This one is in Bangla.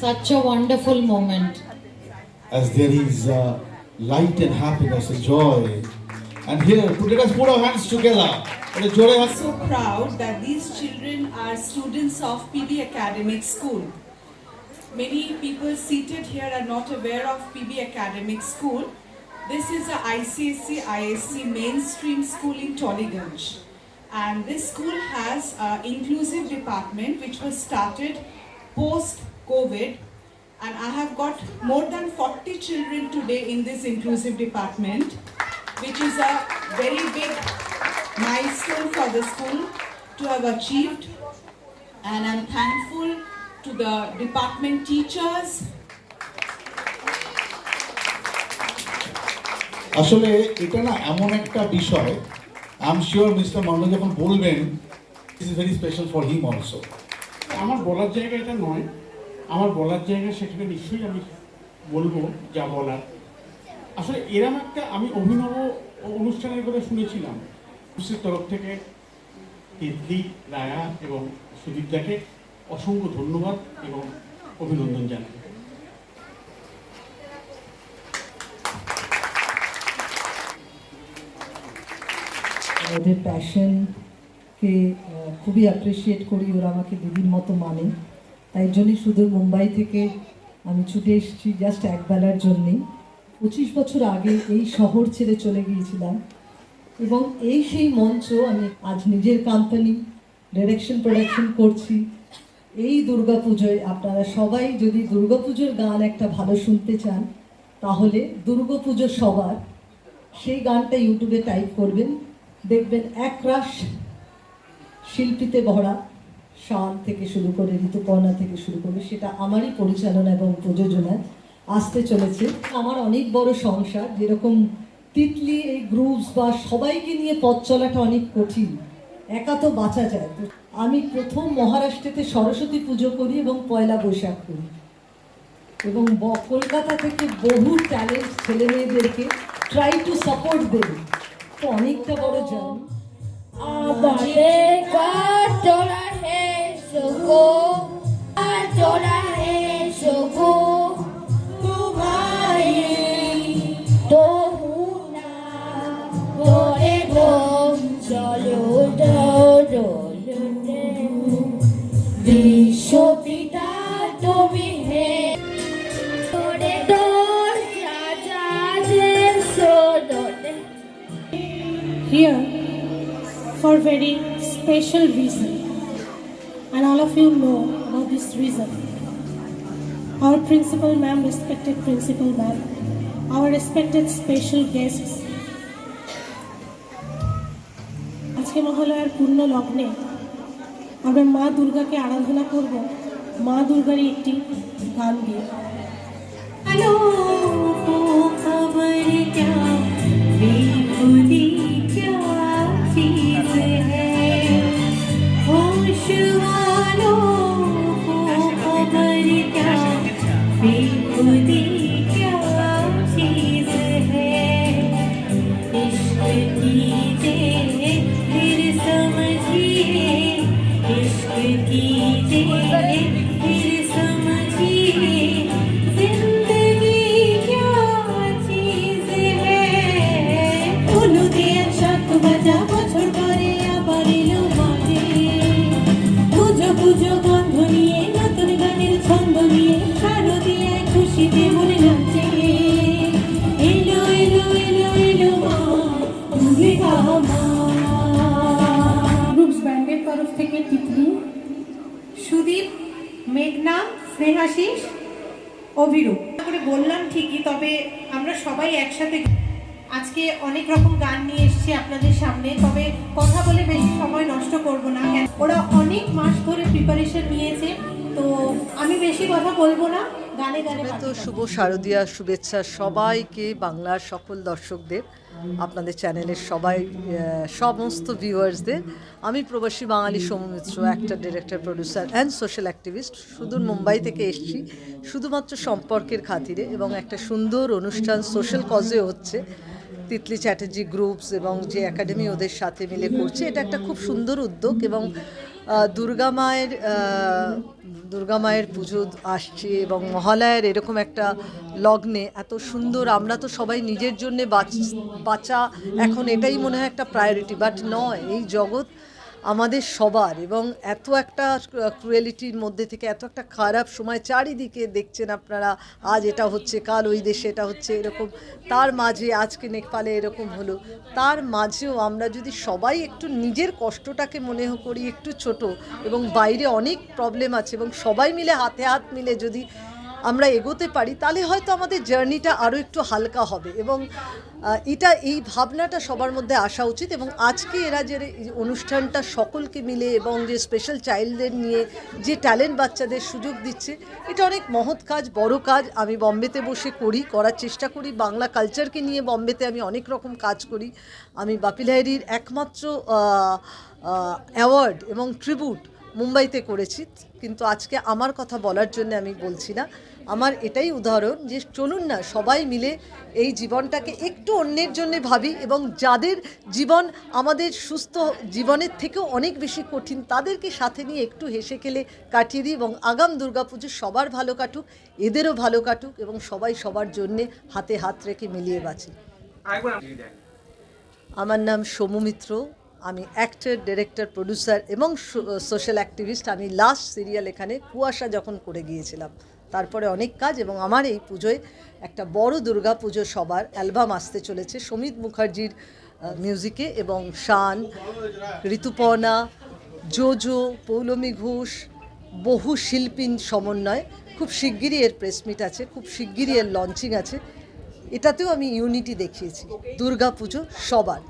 Such a wonderful moment. as there is uh, light and happiness and joy. And here, let us put our hands together. And a jore হাত- so proud that these children are students of PB Academic School. Many people seated here are not aware of PB Academic School. This is a ICSC ISC mainstream school in Tollygunge. And this school has an inclusive department which was started post COVID. And I have got more than 40 children today in this inclusive department, which is a very big milestone for the school to have achieved and I'm thankful to the department teachers আসলে এটা না এমন একটা বিষয় I am sure mister Manna যখন বলবেন it is very special for him also আমার বলার জায়গা এটা নয়। আমার বলার জায়গা সেখানে নিশ্চয়ই আমি বলব যা বলার। আসলে এরম একটা আমি অভিনব অনুষ্ঠানের কথা শুনেছিলাম। পুলিশের তরফ থেকে তিতলি রায়া এবং সুদীপদাকে অসংখ্য ধন্যবাদ এবং অভিনন্দন জানাই। ওদের প্যাশনকে খুবই অ্যাপ্রিসিয়েট করি। ওরা আমাকে দিদির মতো মানে। তাই জন্যই শুধু মুম্বাই থেকে আমি ছুটে এসেছি জাস্ট একবেলার জন্যেই। পঁচিশ বছর আগে এই শহর ছেড়ে চলে গিয়েছিলাম। এবং এই সেই মঞ্চ আমি আজ নিজের কোম্পানি ডিরেকশন প্রোডাকশন করছি। এই দুর্গাপুজোয় আপনারা সবাই যদি দুর্গাপুজোর গান একটা ভালো শুনতে চান, তাহলে দুর্গাপুজো সবার সেই গানটা ইউটিউবে টাইপ করবেন। দেখবেন একরাশ শিল্পীতে ভরা শান থেকে শুরু করে ঋতুপর্ণা থেকে শুরু করে সেটা আমারই পরিচালনা এবং প্রযোজনায় আসতে চলেছে। আমার অনেক বড় সংসার, যেরকম তিতলি, এই গ্রুপস বা সবাইকে নিয়ে পথ চলাটা অনেক কঠিন। একা তো বাঁচা যায়। তো আমি প্রথম মহারাষ্ট্রেতে সরস্বতী পুজো করি এবং পয়লা বৈশাখ করি। এবং কলকাতা থেকে বহু ট্যালেন্ট ছেলে মেয়েদেরকে ট্রাই টু সাপোর্ট দেবে তো অনেকটা বড় journey Amaré cuatro las for very special reason and all of you know about this reason our principal ma'am respected principal ma'am our respected special guests আজকে মহালয়ার পূর্ণ লগ্নে আমরা মা দুর্গাকে আরাধনা করব মা দুর্গারই একটি গান দিয়ে हेलो মেঘনা স্নেহাশিস অভিরূপ। করে বললাম ঠিকই তবে আমরা সবাই একসাথে আজকে অনেক রকম গান নিয়ে এসেছি আপনাদের সামনে তবে কথা বলে বেশি সময় নষ্ট করব না। কেন ওরা অনেক মাস ধরে প্রিপারেশন নিয়েছে তো আমি বেশি কথা বলব না গানে গানে তো শুভ শারদীয়া শুভেচ্ছা সবাইকে বাংলার সকল দর্শকদের। আপনাদের চ্যানেলের সবাই সমস্ত ভিউয়ার্সদের আমি প্রবাসী Bengali Soumya Mitra actor director producer and social activist সুদূর মুম্বাই থেকে এসেছি। শুধুমাত্র সম্পর্কের খাতিরে এবং একটা সুন্দর অনুষ্ঠান সোশ্যাল কজে হচ্ছে। তিতলি চ্যাটার্জি গ্রুপস এবং যে একাডেমি ওদের সাথে মিলে করছে। এটা একটা খুব সুন্দর উদ্যোগ এবং দুর্গা মায়ের দুর্গা মায়ের পুজো আসছে এবং মহালয়ার এরকম একটা লগ্নে এত সুন্দর, আমরা তো সবাই নিজের জন্যে বাঁচ- এখন এটাই মনে হয় একটা প্রায়োরিটি বাট নয়, এই জগৎ আমাদের সবার এবং এত একটা ক্রুয়েলিটির মধ্যে থেকে এত একটা খারাপ সময় চারিদিকে দেখছেন আপনারা, আজ এটা হচ্ছে, কাল ওই দেশে এটা হচ্ছে, এরকম। তার মাঝে আজকে নেপালে এরকম হলো। তার মাঝেও আমরা যদি সবাই একটু নিজের কষ্টটাকে মনে করি, একটু ছোট এবং বাইরে অনেক প্রবলেম আছে এবং সবাই মিলে হাতে হাত মিলে যদি আমরা এগোতে পারি, তাহলে হয়তো আমাদের জার্নিটা আরও একটু হালকা হবে। এবং এটা, এই ভাবনাটা সবার মধ্যে আসা উচিত এবং আজকে এরা যে অনুষ্ঠানটা সকলকে মিলে এবং যে স্পেশাল চাইল্ডদের নিয়ে যে ট্যালেন্ট বাচ্চাদের সুযোগ দিচ্ছে, এটা অনেক মহৎ কাজ, বড় কাজ। আমি বম্বেতে বসে করি, করার চেষ্টা করি। বাংলা কালচারকে নিয়ে বম্বেতে আমি অনেক রকম কাজ করি। আমি বাপি লাহিড়ির একমাত্র অ্যাওয়ার্ড এবং ট্রিবিউট মুম্বাইতে করেছি কিন্তু আজকে আমার কথা বলার জন্য আমি বলছি না। আমার এটাই উদাহরণ যে চলুন না সবাই মিলে এই জীবনটাকে একটু অন্যের জন্য ভাবি এবং যাদের জীবন আমাদের সুস্থ জীবনের থেকেও অনেক বেশি কঠিন তাদেরকে সাথে নিয়ে একটু হেসে খেলে কাটিয়ে দিই এবং আগাম দুর্গাপুজো সবার ভালো কাটুক এদেরও ভালো কাটুক এবং সবাই সবার জন্যে হাতে হাত রেখে মিলিয়ে বাঁচি। আমার নাম সোমু মিত্র। আমি অ্যাক্টর ডিরেক্টর প্রডিউসার এবং সোশ্যাল অ্যাক্টিভিস্ট আমি লাস্ট সিরিয়াল এখানে কুয়াশা যখন করে গিয়েছিলাম, তারপরে অনেক কাজ এবং আমার এই পুজোয় একটা বড় দুর্গা পুজো সবার অ্যালবাম আসতে চলেছে সমিত মুখার্জির মিউজিকে এবং শান, ঋতুপর্ণা, জোজো, পৌলমী ঘোষ, বহু শিল্পীন সমন্বয় খুব শিগগিরই এর প্রেস মিট আছে, খুব শিগগিরই এর লঞ্চিং আছে। এটাতেও আমি ইউনিটি দেখিয়েছি। দুর্গা পুজো সবার।